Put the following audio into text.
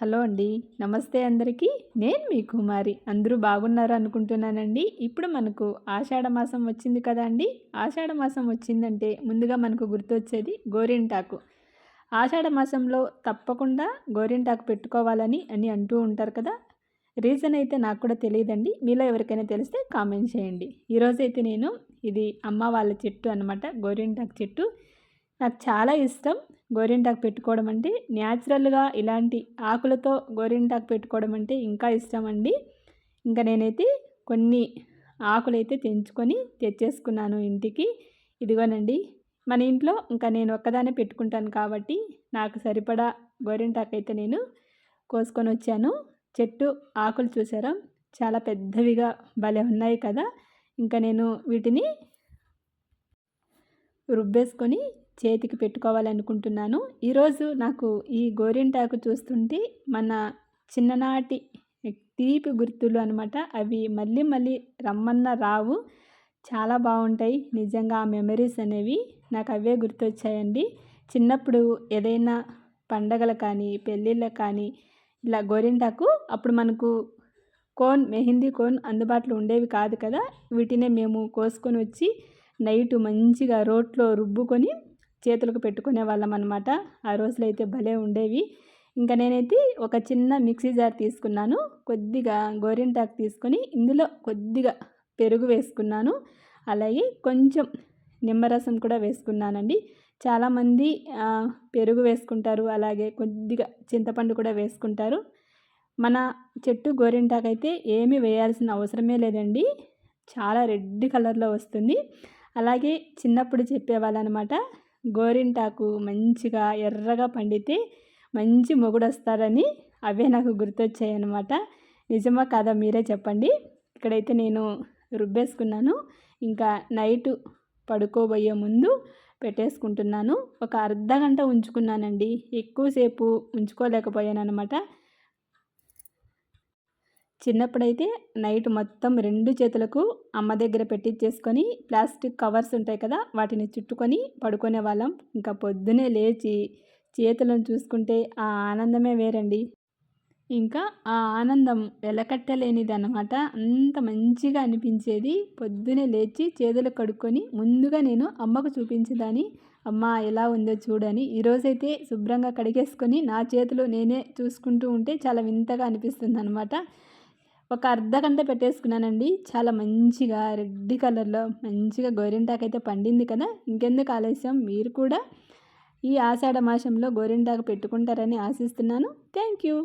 Hello అండి. నమస్తే అందరికీ. నేను మీ కుమారి. అందరూ బాగున్నారు అనుకుంటున్నానండి. ఇప్పుడు మనకు ఆషాఢ మాసం వచ్చింది కదా అండి. ఆషాఢ మాసం వచ్చిందంటే ముందుగా మనకు గుర్తొచ్చేది గోరింటాకు. ఆషాఢ మాసంలో తప్పకుండా గోరింటాకు పెట్టుకోవాలని అని అంటూ ఉంటారు కదా. రీజన్ అయితే నాకు కూడా తెలియదండి. మీలో ఎవరికైనా తెలిస్తే కామెంట్ చేయండి. ఈరోజైతే నేను ఇది అమ్మ వాళ్ళ చెట్టు అనమాట గోరింటాకు చెట్టు. నాకు చాలా ఇష్టం. గోరింటాకు పెట్టుకోవడం అంటే న్యాచురల్గా ఇలాంటి ఆకులతో గోరింటాకు పెట్టుకోవడం అంటే ఇంకా ఇష్టం అండి. ఇంకా నేనైతే కొన్ని ఆకులైతే తెంచుకొని తెచ్చేసుకున్నాను ఇంటికి. ఇదిగోనండి మన ఇంట్లో ఇంకా నేను ఒక్కదానే పెట్టుకుంటాను కాబట్టి నాకు సరిపడా గోరింటాకు అయితే నేను కోసుకొని వచ్చాను. చెట్టు ఆకులు చూసారా? చాలా పెద్దవిగా భలే ఉన్నాయి కదా! ఇంకా నేను వీటిని రుబ్బేసుకొని చేతికి పెట్టుకోవాలనుకుంటున్నాను. ఈరోజు నాకు ఈ గోరింటాకు చూస్తుంటే మన చిన్ననాటి తీపి గుర్తులు అనమాట అవి మళ్ళీ మళ్ళీ రమ్మన్న రావు. చాలా బాగుంటాయి. నిజంగా ఆ మెమరీస్ అనేవి నాకు అవే గుర్తొచ్చాయండి. చిన్నప్పుడు ఏదైనా పండగలు కానీ పెళ్ళిళ్ళకు కానీ ఇలా గోరింటాకు అప్పుడు మనకు కోన్ మెహందీ కోన్ అందుబాటులో ఉండేవి కాదు కదా. వీటినే మేము కోసుకొని వచ్చి నైట్ మంచిగా రోట్లో రుబ్బుకొని చేతులకు పెట్టుకునే వాళ్ళం అనమాట ఆ రోజులు అయితే భలే ఉండేవి. ఇంకా నేనైతే ఒక చిన్న మిక్సీ జార్ తీసుకున్నాను. కొద్దిగా గోరింటాకు తీసుకొని ఇందులో కొద్దిగా పెరుగు వేసుకున్నాను. అలాగే కొంచెం నిమ్మరసం కూడా వేసుకున్నానండి. చాలామంది పెరుగు వేసుకుంటారు. అలాగే కొద్దిగా చింతపండు కూడా వేసుకుంటారు. మన చెట్టు గోరింటాకు అయితే ఏమీ వేయాల్సిన అవసరమే లేదండి. చాలా రెడ్ కలర్లో వస్తుంది. అలాగే చిన్నప్పుడు చెప్పేవాళ్ళు అనమాట గోరింటాకు మంచిగా ఎర్రగా పండితే మంచి మొగుడు వస్తారని అవే నాకు గుర్తొచ్చాయి అనమాట నిజమా కాదా మీరే చెప్పండి. ఇక్కడైతే నేను రుబ్బేసుకున్నాను. ఇంకా నైటు పడుకోబోయే ముందు పెట్టేసుకుంటున్నాను. ఒక అర్ధ గంట ఉంచుకున్నానండి. ఎక్కువసేపు ఉంచుకోలేకపోయాను అనమాట చిన్నప్పుడైతే నైట్ మొత్తం రెండు చేతులకు అమ్మ దగ్గర పెట్టించేసుకొని ప్లాస్టిక్ కవర్స్ ఉంటాయి కదా వాటిని చుట్టుకొని పడుకునే వాళ్ళం. ఇంకా పొద్దునే లేచి చేతులను చూసుకుంటే ఆ ఆనందమే వేరండి. ఇంకా ఆ ఆనందం వెలకట్టలేనిది అనమాట అంత మంచిగా అనిపించేది. పొద్దునే లేచి చేతులు కడుక్కొని ముందుగా నేను అమ్మకు చూపించేదాన్ని. అమ్మ ఎలా ఉందో చూడని. ఈరోజైతే శుభ్రంగా కడిగేసుకొని నా చేతులు నేనే చూసుకుంటూ ఉంటే చాలా వింతగా అనిపిస్తుంది అనమాట ఒక అర్ధ గంట పెట్టేసుకున్నానండి. చాలా మంచిగా రెడ్ కలర్లో మంచిగా గోరింటాకు అయితే పండింది కదా. ఇంకెందుకు ఆలస్యం? మీరు కూడా ఈ ఆషాఢ మాసంలో గోరింటాకు పెట్టుకుంటారని ఆశిస్తున్నాను. Thank you.